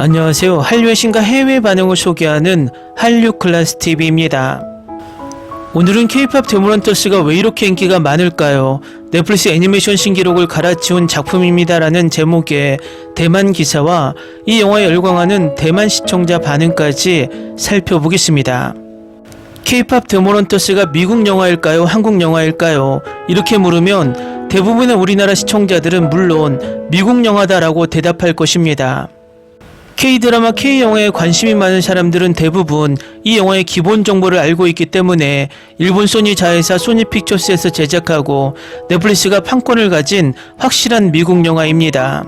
안녕하세요. 한류의 신과 해외 반응을 소개하는 한류 클래스 TV입니다. 오늘은 K-팝 데모런터스가 왜 이렇게 인기가 많을까요? 넷플릭스 애니메이션 신기록을 갈아치운 작품입니다라는 제목의 대만 기사와 이 영화에 열광하는 대만 시청자 반응까지 살펴보겠습니다. K-팝 데모런터스가 미국 영화일까요? 한국 영화일까요? 이렇게 물으면 대부분의 우리나라 시청자들은 물론 미국 영화다라고 대답할 것입니다. K-드라마, K-영화에 관심이 많은 사람들은 대부분 이 영화의 기본 정보를 알고 있기 때문에 일본 소니 자회사 소니 픽처스에서 제작하고 넷플릭스가 판권을 가진 확실한 미국 영화입니다.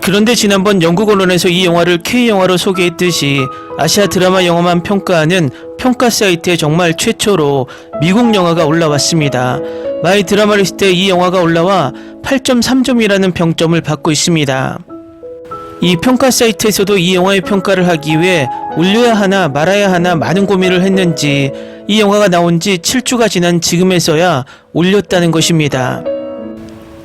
그런데 지난번 영국 언론에서 이 영화를 K-영화로 소개했듯이 아시아 드라마 영화만 평가하는 평가 사이트에 정말 최초로 미국 영화가 올라왔습니다. 마이 드라마 리스트에 이 영화가 올라와 8.3점이라는 평점을 받고 있습니다. 이 평가 사이트에서도 이 영화의 평가를 하기 위해 올려야 하나 말아야 하나 많은 고민을 했는지 이 영화가 나온 지 7주가 지난 지금에서야 올렸다는 것입니다.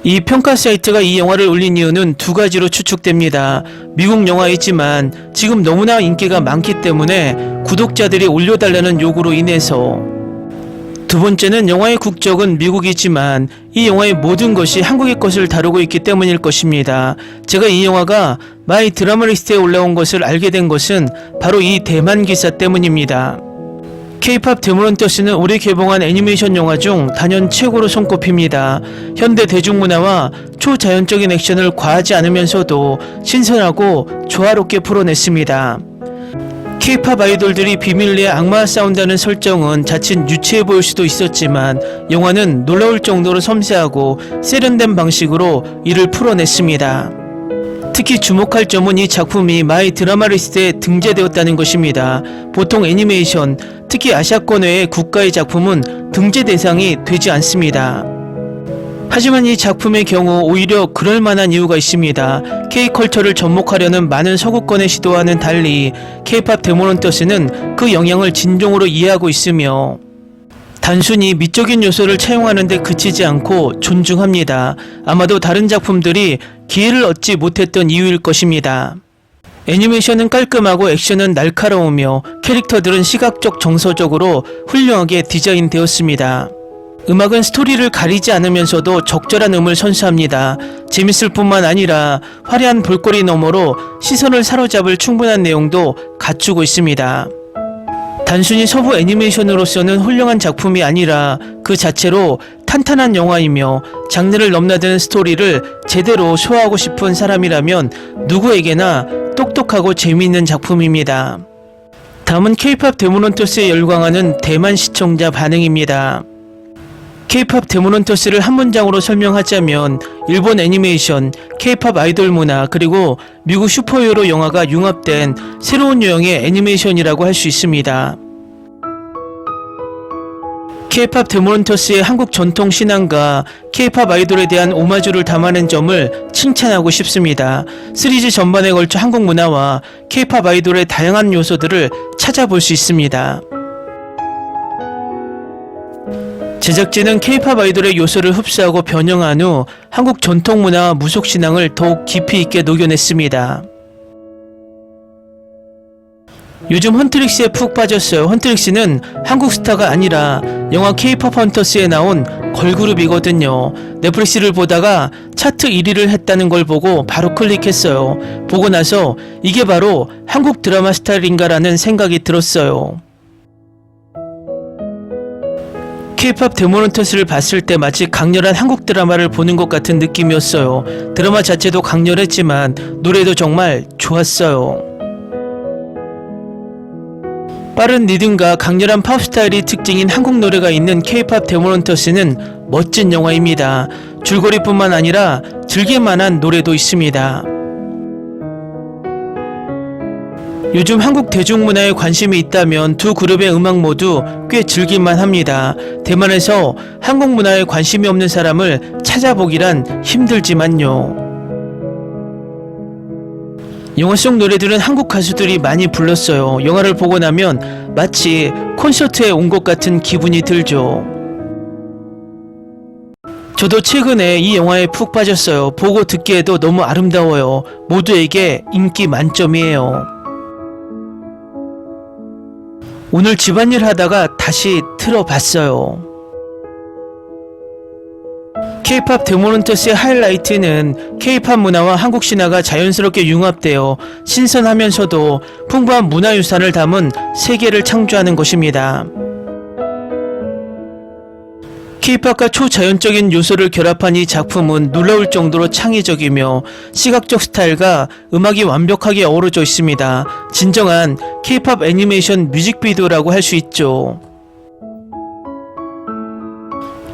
이 평가 사이트가 이 영화를 올린 이유는 두 가지로 추측됩니다. 미국 영화이지만 지금 너무나 인기가 많기 때문에 구독자들이 올려달라는 요구로 인해서 두 번째는 영화의 국적은 미국이지만 이 영화의 모든 것이 한국의 것을 다루고 있기 때문일 것입니다. 제가 이 영화가 마이 드라마 리스트에 올라온 것을 알게 된 것은 바로 이 대만 기사 때문입니다. K-팝 데모런터스는 올해 개봉한 애니메이션 영화 중 단연 최고로 손꼽힙니다. 현대 대중문화와 초자연적인 액션을 과하지 않으면서도 신선하고 조화롭게 풀어냈습니다. K-팝 아이돌들이 비밀리에 악마와 싸운다는 설정은 자칫 유치해 보일 수도 있었지만 영화는 놀라울 정도로 섬세하고 세련된 방식으로 이를 풀어냈습니다. 특히 주목할 점은 이 작품이 마이 드라마 리스트에 등재되었다는 것입니다. 보통 애니메이션, 특히 아시아권 외의 국가의 작품은 등재 대상이 되지 않습니다. 하지만 이 작품의 경우 오히려 그럴 만한 이유가 있습니다. K-컬처를 접목하려는 많은 서구권의 시도와는 달리 K-팝 데모런터스는 그 영향을 진정으로 이해하고 있으며 단순히 미적인 요소를 차용하는 데 그치지 않고 존중합니다. 아마도 다른 작품들이 기회를 얻지 못했던 이유일 것입니다. 애니메이션은 깔끔하고 액션은 날카로우며 캐릭터들은 시각적 정서적으로 훌륭하게 디자인되었습니다. 음악은 스토리를 가리지 않으면서도 적절한 음을 선사합니다. 재밌을 뿐만 아니라 화려한 볼거리 너머로 시선을 사로잡을 충분한 내용도 갖추고 있습니다. 단순히 서부 애니메이션으로서는 훌륭한 작품이 아니라 그 자체로 탄탄한 영화이며 장르를 넘나드는 스토리를 제대로 소화하고 싶은 사람이라면 누구에게나 똑똑하고 재미있는 작품입니다. 다음은 K-팝 데모넌터스에 열광하는 대만 시청자 반응입니다. K-팝 데모넌터스를 한 문장으로 설명하자면 일본 애니메이션, K-팝 아이돌 문화, 그리고 미국 슈퍼히어로 영화가 융합된 새로운 유형의 애니메이션이라고 할 수 있습니다. K-팝 데모넌터스의 한국 전통 신앙과 K-팝 아이돌에 대한 오마주를 담아낸 점을 칭찬하고 싶습니다. 시리즈 전반에 걸쳐 한국 문화와 K-팝 아이돌의 다양한 요소들을 찾아볼 수 있습니다. 제작진은 K-팝 아이돌의 요소를 흡수하고 변형한 후 한국 전통 문화와 무속 신앙을 더욱 깊이 있게 녹여냈습니다. 요즘 헌트릭스에 푹 빠졌어요. 헌트릭스는 한국 스타가 아니라 영화 K-팝 헌터스에 나온 걸그룹이거든요. 넷플릭스를 보다가 차트 1위를 했다는 걸 보고 바로 클릭했어요. 보고 나서 이게 바로 한국 드라마 스타일인가라는 생각이 들었어요. K-팝 데모넌터스를 봤을 때 마치 강렬한 한국 드라마를 보는 것 같은 느낌이었어요. 드라마 자체도 강렬했지만 노래도 정말 좋았어요. 빠른 리듬과 강렬한 팝 스타일이 특징인 한국 노래가 있는 K-팝 데모넌터스는 멋진 영화입니다. 줄거리뿐만 아니라 즐길만한 노래도 있습니다. 요즘 한국 대중문화에 관심이 있다면 두 그룹의 음악 모두 꽤 즐길만 합니다. 대만에서 한국 문화에 관심이 없는 사람을 찾아보기란 힘들지만요. 영화 속 노래들은 한국 가수들이 많이 불렀어요. 영화를 보고 나면 마치 콘서트에 온 것 같은 기분이 들죠. 저도 최근에 이 영화에 푹 빠졌어요. 보고 듣기에도 너무 아름다워요. 모두에게 인기 만점이에요. 오늘 집안일 하다가 다시 틀어봤어요. K-팝 데모넌터스의 하이라이트는 K-팝 문화와 한국 신화가 자연스럽게 융합되어 신선하면서도 풍부한 문화유산을 담은 세계를 창조하는 것입니다. K-팝과 초자연적인 요소를 결합한 이 작품은 놀라울 정도로 창의적이며 시각적 스타일과 음악이 완벽하게 어우러져 있습니다. 진정한 K-팝 애니메이션 뮤직비디오라고 할 수 있죠.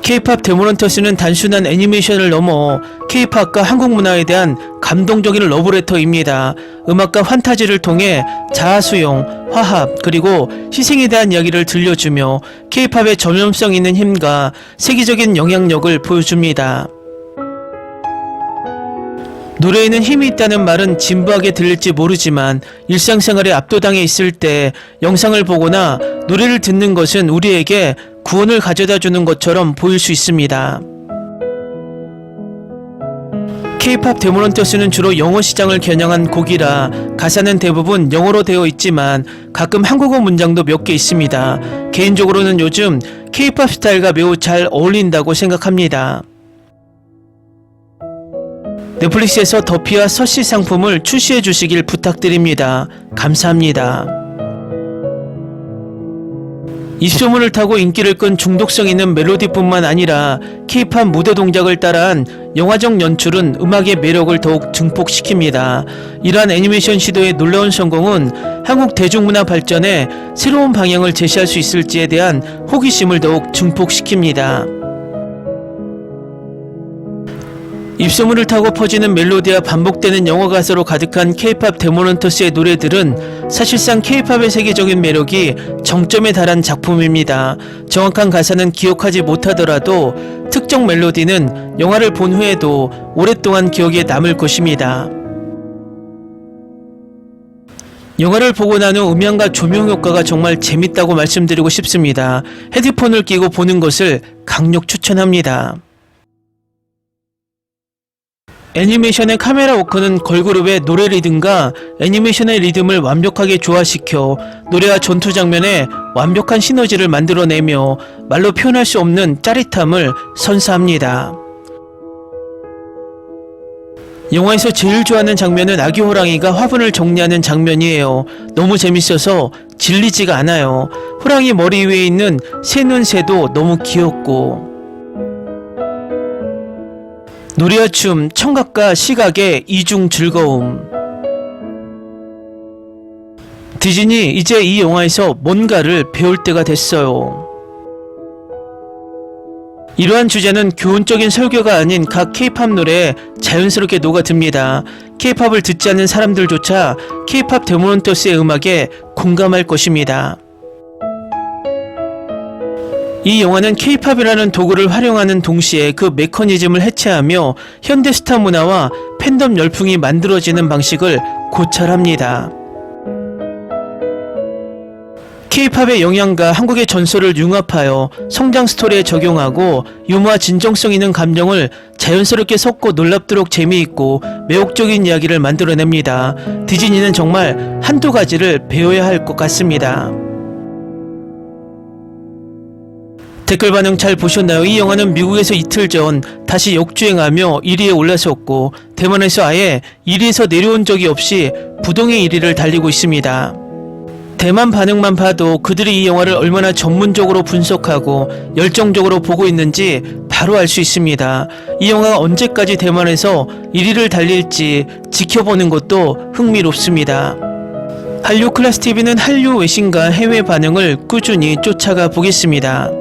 K-팝 데모넌터스는 단순한 애니메이션을 넘어 K-팝과 한국 문화에 대한 감동적인 러브레터입니다. 음악과 환타지를 통해 자아 수용, 화합, 그리고 희생에 대한 이야기를 들려주며 K-팝의 전염성 있는 힘과 세계적인 영향력을 보여줍니다. 노래에는 힘이 있다는 말은 진부하게 들릴지 모르지만 일상생활에 압도당해 있을 때 영상을 보거나 노래를 듣는 것은 우리에게 구원을 가져다 주는 것처럼 보일 수 있습니다. K-팝 데모넌터스는 주로 영어 시장을 겨냥한 곡이라 가사는 대부분 영어로 되어 있지만 가끔 한국어 문장도 몇 개 있습니다. 개인적으로는 요즘 K-팝 스타일과 매우 잘 어울린다고 생각합니다. 넷플릭스에서 더피와 서시 상품을 출시해 주시길 부탁드립니다. 감사합니다. 입소문을 타고 인기를 끈 중독성 있는 멜로디뿐만 아니라 K-팝 무대 동작을 따라한 영화적 연출은 음악의 매력을 더욱 증폭시킵니다. 이러한 애니메이션 시도의 놀라운 성공은 한국 대중문화 발전에 새로운 방향을 제시할 수 있을지에 대한 호기심을 더욱 증폭시킵니다. 입소문을 타고 퍼지는 멜로디와 반복되는 영어 가사로 가득한 K-팝 데모넌터스의 노래들은 사실상 K-팝의 세계적인 매력이 정점에 달한 작품입니다. 정확한 가사는 기억하지 못하더라도 특정 멜로디는 영화를 본 후에도 오랫동안 기억에 남을 것입니다. 영화를 보고 난 후 음향과 조명 효과가 정말 재밌다고 말씀드리고 싶습니다. 헤드폰을 끼고 보는 것을 강력 추천합니다. 애니메이션의 카메라 워크는 걸그룹의 노래 리듬과 애니메이션의 리듬을 완벽하게 조화시켜 노래와 전투 장면에 완벽한 시너지를 만들어내며 말로 표현할 수 없는 짜릿함을 선사합니다. 영화에서 제일 좋아하는 장면은 아기 호랑이가 화분을 정리하는 장면이에요. 너무 재밌어서 질리지가 않아요. 호랑이 머리 위에 있는 새눈 새도 너무 귀엽고 노래와 춤, 청각과 시각의 이중 즐거움. 디즈니 이제 이 영화에서 뭔가를 배울 때가 됐어요. 이러한 주제는 교훈적인 설교가 아닌 각 케이팝 노래에 자연스럽게 녹아듭니다. 케이팝을 듣지 않는 사람들조차 케이팝 데모넌터스의 음악에 공감할 것입니다. 이 영화는 케이팝이라는 도구를 활용하는 동시에 그 메커니즘을 해체하며 현대 스타 문화와 팬덤 열풍이 만들어지는 방식을 고찰합니다. 케이팝의 영향과 한국의 전설을 융합하여 성장 스토리에 적용하고 유머와 진정성 있는 감정을 자연스럽게 섞고 놀랍도록 재미있고 매혹적인 이야기를 만들어냅니다. 디즈니는 정말 한두 가지를 배워야 할 것 같습니다. 댓글 반응 잘 보셨나요? 이 영화는 미국에서 이틀 전 다시 역주행하며 1위에 올라섰고 대만에서 아예 1위에서 내려온 적이 없이 부동의 1위를 달리고 있습니다. 대만 반응만 봐도 그들이 이 영화를 얼마나 전문적으로 분석하고 열정적으로 보고 있는지 바로 알 수 있습니다. 이 영화가 언제까지 대만에서 1위를 달릴지 지켜보는 것도 흥미롭습니다. 한류 클래스 TV는 한류 외신과 해외 반응을 꾸준히 쫓아가 보겠습니다.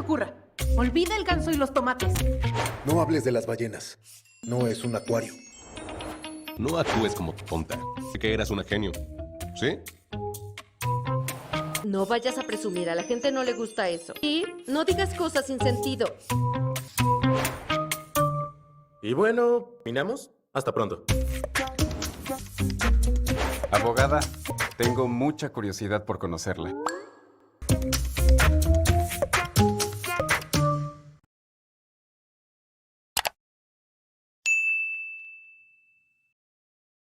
Ocurra. Olvida el ganso y los tomates. No hables de las ballenas. No es un acuario. No actúes como tonta. Que eras una genio. ¿Sí? No vayas a presumir, a la gente no le gusta eso. Y no digas cosas sin sentido. Y bueno, ¿minamos? Hasta pronto. Abogada, tengo mucha curiosidad por conocerla.